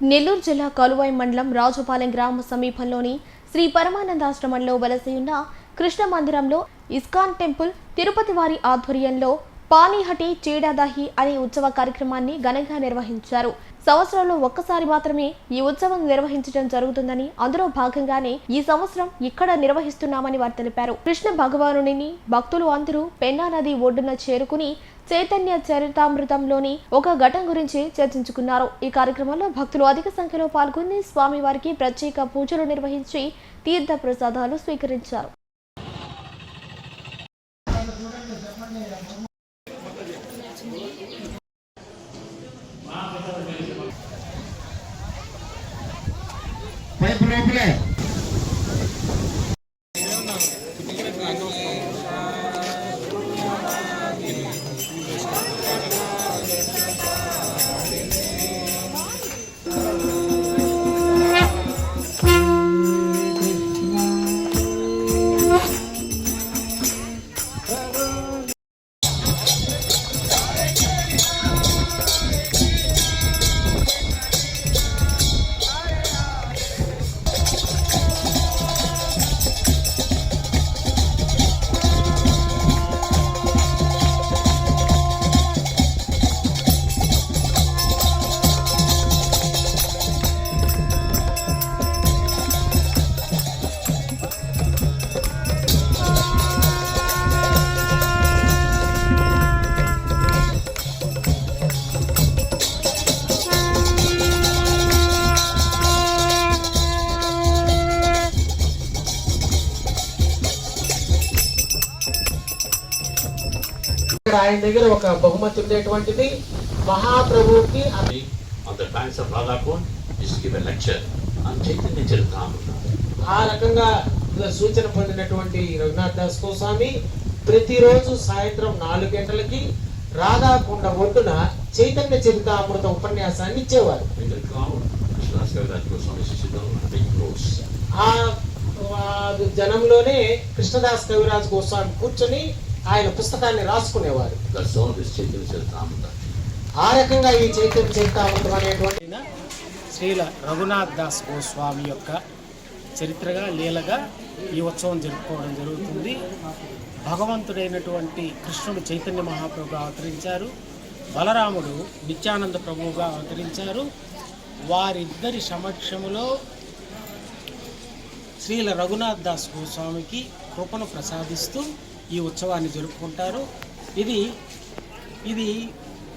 నెల్లూరు జిల్లా కలువాయి మండలం రాజుపాలెం గ్రామ సమీపంలోని శ్రీ పరమానందాశ్రమంలో వెలసి ఉన్న కృష్ణ మందిరంలో ఇస్కాన్ టెంపుల్ తిరుపతి వారి ఆధ్వర్యంలో పానీహటి చీడాదాహి అనే ఉత్సవ కార్యక్రమాన్ని ఘనంగా నిర్వహించారు. సంవత్సరంలో ఒక్కసారి మాత్రమే ఈ ఉత్సవం నిర్వహించడం జరుగుతుందని అందులో భాగంగానే ఈ సంవత్సరం ఇక్కడ నిర్వహిస్తున్నామని వారు తెలిపారు. కృష్ణ భగవానుడిని భక్తులు అందరూ పెన్నా నది ఒడ్డున చేరుకుని చైతన్య చరితామృతంలోని ఒక ఘటన గురించి చర్చించుకున్నారు. ఈ కార్యక్రమంలో భక్తులు అధిక సంఖ్యలో పాల్గొని స్వామివారికి ప్రత్యేక పూజలు నిర్వహించి తీర్థ ప్రసాదాలు స్వీకరించారు. పైపు లోపలే ఇక్కడ ఆయన దగ్గర ఒక బహుమతి ఉండేటువంటిది. మహాప్రభువుకి banks of Radhakund used to give a lecture on Chaitanya Charitamrita. ఆ రకంగా సూచన పొందినటువంటి రఘునాథ్ దాస్ గోస్వామి ప్రతిరోజు సాయంత్రం నాలుగు గంటలకి రాధాకుండ ఒడ్డున చైతన్య చరితామృత ఉపన్యాసాన్ని ఇచ్చేవారు. ఆ జనంలోనే కృష్ణదాస్ కవిరాజ్ గోస్వామి కూర్చొని ఆయన పుస్తకాన్ని రాసుకునేవారు. ఆ రకంగా ఈ చైతన్య చరితామృతం అనేటువంటి శ్రీల రఘునాథ్ దాస్ గోస్వామి యొక్క చరిత్రగా లీలగా ఈ ఉత్సవం జరుపుకోవడం జరుగుతుంది. భగవంతుడైనటువంటి కృష్ణుడు చైతన్య మహాప్రభు అవతరించారు. బలరాముడు నిత్యానంద ప్రభువుగా అవతరించారు. వారిద్దరి సమక్షములో శ్రీల రఘునాథ్ దాస్ గోస్వామికి కృపను ప్రసాదిస్తూ ఈ ఉత్సవాన్ని జరుపుకుంటారు. ఇది ఇది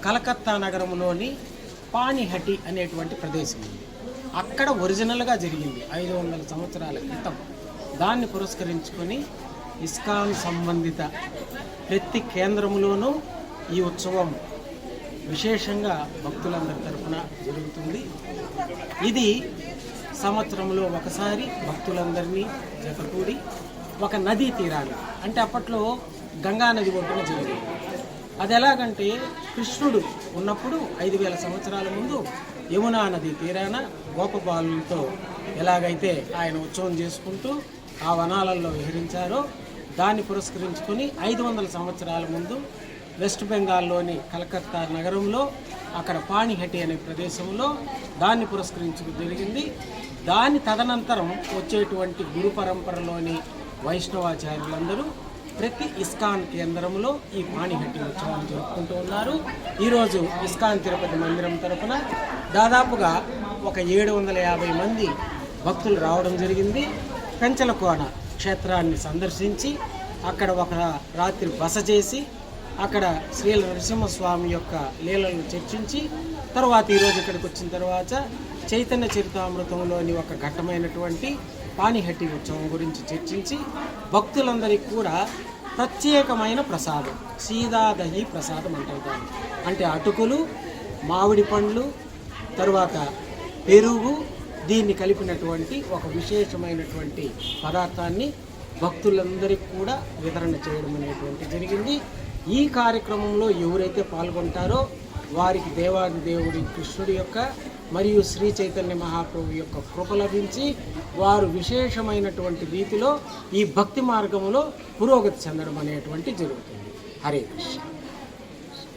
కలకత్తా నగరంలోని పాణిహటి అనేటువంటి ప్రదేశం. ఉంది అక్కడ ఒరిజినల్గా జరిగింది ఐదు వందల సంవత్సరాల క్రితం. దాన్ని పురస్కరించుకొని ఇస్కాన్ సంబంధిత ప్రతి కేంద్రములోనూ ఈ ఉత్సవం విశేషంగా భక్తులందరి తరఫున జరుగుతుంది. ఇది సంవత్సరంలో ఒకసారి భక్తులందరినీ జతకూడి ఒక నదీ తీరాన అంటే అప్పట్లో గంగా నది ఒడ్డున జరిగింది. అది ఎలాగంటే కృష్ణుడు ఉన్నప్పుడు ఐదు వేల సంవత్సరాల ముందు యమునా నది తీరాన గోపబాలులతో ఎలాగైతే ఆయన ఉత్సవం చేసుకుంటూ ఆ వనాలలో విహరించారో దాన్ని పురస్కరించుకొని ఐదు వందల సంవత్సరాల ముందు వెస్ట్ బెంగాల్లోని కలకత్తా నగరంలో అక్కడ పాణిహటి అనే ప్రదేశంలో దాన్ని పురస్కరించుకు జరిగింది. దాని తదనంతరం వచ్చేటువంటి గురు పరంపరలోని వైష్ణవాచార్యులందరూ ప్రతి ఇస్కాన్ కేంద్రంలో ఈ పాణిహట్టి ఉత్సవాన్ని జరుపుకుంటూ ఉన్నారు. ఈరోజు ఇస్కాన్ తిరుపతి మందిరం తరపున దాదాపుగా ఒక ఏడు వందల యాభై మంది భక్తులు రావడం జరిగింది. పెంచలకోన క్షేత్రాన్ని సందర్శించి అక్కడ ఒక రాత్రి బస చేసి అక్కడ శ్రీల నరసింహస్వామి యొక్క లీలలను చర్చించి తర్వాత ఈరోజు ఇక్కడికి వచ్చిన తర్వాత చైతన్య చరితామృతంలోని ఒక ఘట్టమైనటువంటి పానిహట్టి ఉత్సవం గురించి చర్చించి భక్తులందరికీ కూడా ప్రత్యేకమైన ప్రసాదం సీదాదహి ప్రసాదం అంటారు దాన్ని అంటే అటుకులు మామిడి పండ్లు తరువాత పెరుగు దీన్ని కలిపినటువంటి ఒక విశేషమైనటువంటి పదార్థాన్ని భక్తులందరికీ కూడా వితరణ చేయడం అనేటువంటి జరిగింది. ఈ కార్యక్రమంలో ఎవరైతే పాల్గొంటారో వారికి దేవాది దేవుడి కృష్ణుడి యొక్క మరియు శ్రీ చైతన్య మహాప్రభు యొక్క కృప లభించి వారు విశేషమైనటువంటి రీతిలో ఈ భక్తి మార్గంలో పురోగతి చెందడం అనేటువంటి జరుగుతుంది. హరే కృష్ణ.